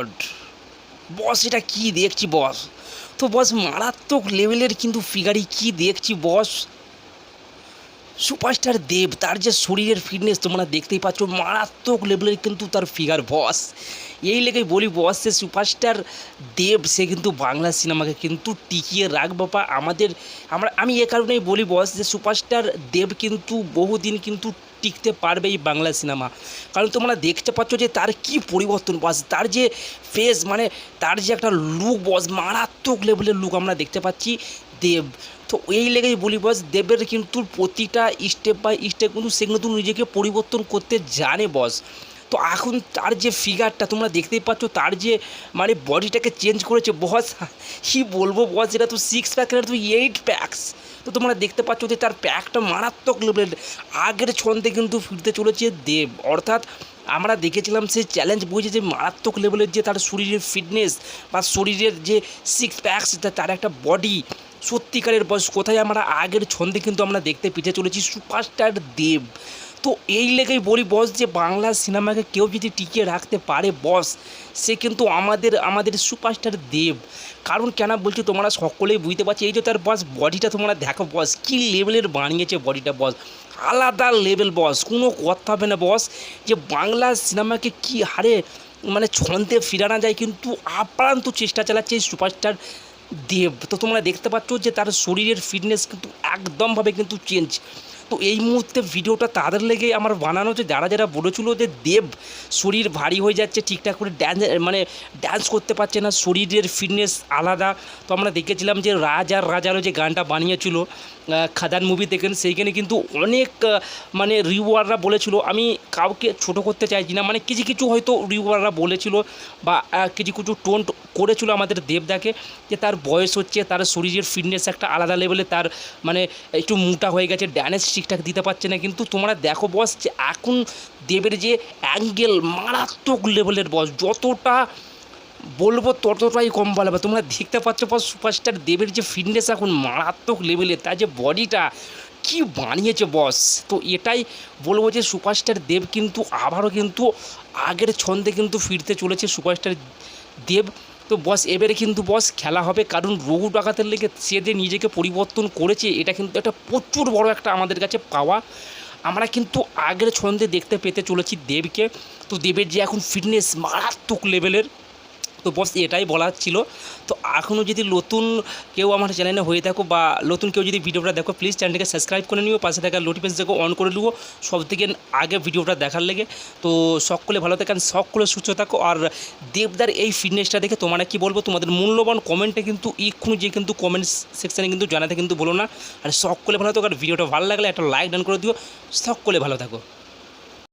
God বস এটা কি দেখছি বস তো বস মারাত্মক লেভেলের কিন্তু ফিগারি কি দেখছি বস সুপারস্টার দেব, তার যে শরীরের ফিটনেস তোমরা দেখতেই পাচ্ছ, মারাত্মক লেভেলের কিন্তু তার ফিগার বস এই লেগেই বলি বস সে সুপারস্টার দেব, সে কিন্তু বাংলা সিনেমাকে কিন্তু টিকিয়ে রাখ বা আমাদের, আমরা, আমি এ কারণেই বলি বস যে সুপারস্টার দেব কিন্তু বহুদিন কিন্তু টিকতে পারবে এই বাংলা সিনেমা কারণ তোমরা দেখতে পাচ্ছ যে তার কি পরিবর্তন বস তার যে ফেস মানে তার যে একটা লুক বস মারাত্মক লেভেলের লুক আমরা দেখতে পাচ্ছি। দেব। তো এই লেগেই বলি বস, দেবের কিন্তু প্রতিটা স্টেপ বাই স্টেপ কিন্তু সে কিন্তু নিজেকে পরিবর্তন করতে জানে বস। তো এখন তার যে ফিগারটা তোমরা দেখতেই পাচ্ছ, তার যে মানে বডিটাকে চেঞ্জ করেছে বস, কী বলব বস, এটা তো সিক্স প্যাক এটা তো এইট প্যাকস তো তোমরা দেখতে পাচ্ছ যে তার প্যাকটা মারাত্মক লেভেলের আগের ছন্দে কিন্তু ফিরতে চলেছে দেব। অর্থাৎ আমরা দেখেছিলাম সেই চ্যালেঞ্জ বুঝে যে মারাত্মক লেভেলের যে তার শরীরের ফিটনেস বা শরীরের যে সিক্স প্যাকস তার একটা বডি সত্যিকারের বয়স, কোথায় আমরা আগের ছন্দে কিন্তু আমরা দেখতে পিছিয়ে চলেছি, সুপারস্টার দেব। তো এই লেগেই বলি বস যে, বাংলা সিনেমাকে কেউ যদি টিকিয়ে রাখতে পারে বস, সে কিন্তু আমাদের আমাদের সুপারস্টার দেব। কারণ কেন বলছি, তোমরা সকলেই বুঝতে পারছি, এই যে তার বস, বডিটা তোমরা দেখো বস, কী লেভেলের বানিয়েছে বডিটা বস। আলাদা লেভেল বস, কোনো কথা হবে না বস, যে বাংলা সিনেমাকে কি হারে মানে ছন্দে ফিরানো যায়, কিন্তু আপ্রান্ত চেষ্টা চালাচ্ছে সুপারস্টার দেব তো তোমরা দেখতে পাচ্ছ যে তার শরীরের ফিটনেস কিন্তু একদমভাবে কিন্তু চেঞ্জ তো এই মুহূর্তে ভিডিওটা তাদের লেগে আমার বানানো যে যারা যারা বলেছিল যে দেব শরীর ভারী হয়ে যাচ্ছে, ঠিকঠাক করে ড্যান্স মানে ড্যান্স করতে পারছে না, শরীরের ফিটনেস আলাদা। তো আমরা দেখেছিলাম যে রাজ আর রাজারও যে গানটা বানিয়েছিল খাদান মুভি দেখেন সেইখানে কিন্তু অনেক মানে রিওয়াররা বলেছিল, আমি কাউকে ছোট করতে চাইছি না। মানে কিছু কিছু হয়তো রিওয়াররা বলেছিল বা কিছু কিছু টোন করেছিল আমাদের দেবদাকে যে তার বয়স হচ্ছে, তার শরীরের ফিটনেস একটা আলাদা লেভেলে তার মানে একটু মোটা হয়ে গেছে ড্যান্স ঠিকঠাক দিতে পারছে না। কিন্তু তোমরা দেখো বস যে এখন দেবের যে অ্যাঙ্গেল মারাত্মক লেভেলের বস যতটা বলব ততটাই কম বলবে তোমরা দেখতে পাচ্ছ বস সুপারস্টার দেবের যে ফিটনেস এখন মারাত্মক লেভেলের তার যে বডিটা কি বানিয়েছে বস তো এটাই বলব যে সুপারস্টার দেব কিন্তু আবারও কিন্তু আগের ছন্দে কিন্তু ফিরতে চলেছে সুপারস্টার দেব। তো বস এবারে কিন্তু বস খেলা হবে, কারণ রঘু ডাকাতের লেগে সে যে নিজেকে পরিবর্তন করেছে, এটা কিন্তু একটা প্রচুর বড় একটা আমাদের কাছে পাওয়া। আমরা কিন্তু আগের ছন্দে দেখতে পেতে চলেছি দেবকে। তো দেবের যে এখন ফিটনেস মারাত্মক লেভেলের তো বস, এটাই বলার ছিল। তো এখনও যদি নতুন কেউ আমার চ্যানেলে হয়ে থাকো বা নতুন কেউ যদি ভিডিওটা দেখো প্লিজ চ্যানেলটাকে সাবস্ক্রাইব করে নিও, পাশে থাকা নোটিফিকেশনকে অন করে নিও। সব থেকে আগে ভিডিওটা দেখার লেগে। তো সকলে ভালো থাকেন সকলে সুস্থ থাকো। আর দেবদার এই ফিটনেসটা দেখে তোমরা কি বলব, তোমাদের মূল্যবান কমেন্টে কিন্তু এক্ষুনি যে কিন্তু কমেন্ট সেকশানে কিন্তু জানাতে কিন্তু বলো না। আর সকলে ভালো থাকো, আর ভিডিওটা ভালো লাগলে একটা লাইক ডান করে দিও। সকলে ভালো থাকো।